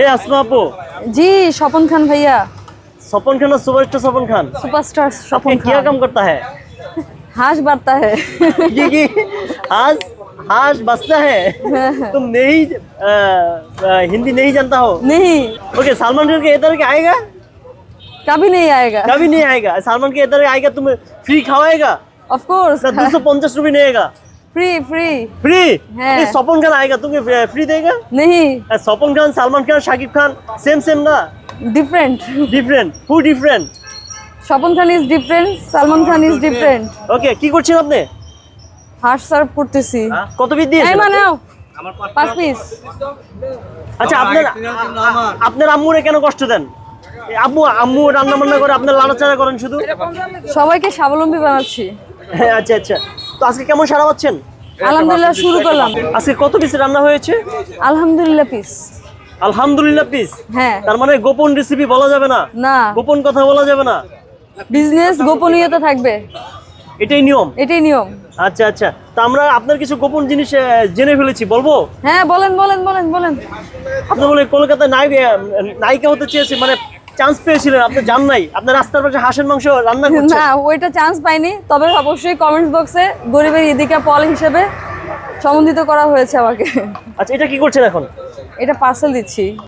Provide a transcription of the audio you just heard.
ए आसमा आपू जी স্বপন খান ভাইয়া सपन खान और सुपरस्टार सपन खान সুপারস্টার ये স্বপন क्या খান काम करता है হাঁস বার্তা है ये कि आज आज बसता है तुम नहीं अ, अ, हिंदी नहीं जानता हो नहीं ओके सलमान खान के इधर के आएगा कभी नहीं आएगा कभी नहीं आएगा सलमान के इधर आएगा तुम फ्री खवाएगा ऑफ कोर्स दो सौ पंचास रुपये लेगा फ्री फ्री फ्री है। ये सपन खान आएगा तुम्हें फ्री देगा नहीं अ, सपन खान सलमान खान शाकिब खान सेम सेम ना different different who different Swapan Khan is different Salman Khan is different okay কি করছেন আপনি হাঁস সার্ভ করতেছি কত পিস এই দিয়েছেন মানাও পাঁচ পিস আচ্ছা আপনার আপনার আম্মুরে কেন কষ্ট দেন এই আম্মু আম্মু রান্না বান্না করে আপনার লাড়াচাড়া করেন শুধু সবাইকে স্বাবলম্বী বানাচ্ছি হ্যাঁ আচ্ছা আচ্ছা তো আজকে কেমন সারা পাচ্ছেন আলহামদুলিল্লাহ শুরু করলাম। আজকে কত পিস রান্না হয়েছে? আলহামদুলিল্লাহ পিস আলহামদুলিল্লাহ পিস হ্যাঁ। তার মানে গোপন রেসিপি বলা যাবে না? না। গোপন কথা বলা যাবে না? বিজনেস গোপনীয়তা থাকবে। এটাই নিয়ম। এটাই নিয়ম। আচ্ছা আচ্ছা। তা আমরা আপনার কিছু গোপন জিনিস জেনে ফেলেছি বলব? হ্যাঁ বলেন বলেন বলেন বলেন। আপনি বলে কলকাতায় নায়ক নায়িকা হতে চেয়েছি মানে চান্স পেয়েছিলেন আপনি জান নাই। আপনার রাস্তার পাশে হাঁসের মাংস রান্না করছেন না ওইটা চান্স পাইনি। তবে অবশ্যই কমেন্টস বক্সে গরিবের ইদিকা পল হিসেবে সম্বন্ধিত করা হয়েছে আমাকে। আচ্ছা এটা কি করছেন এখন? এটা পার্সেল দিচ্ছি।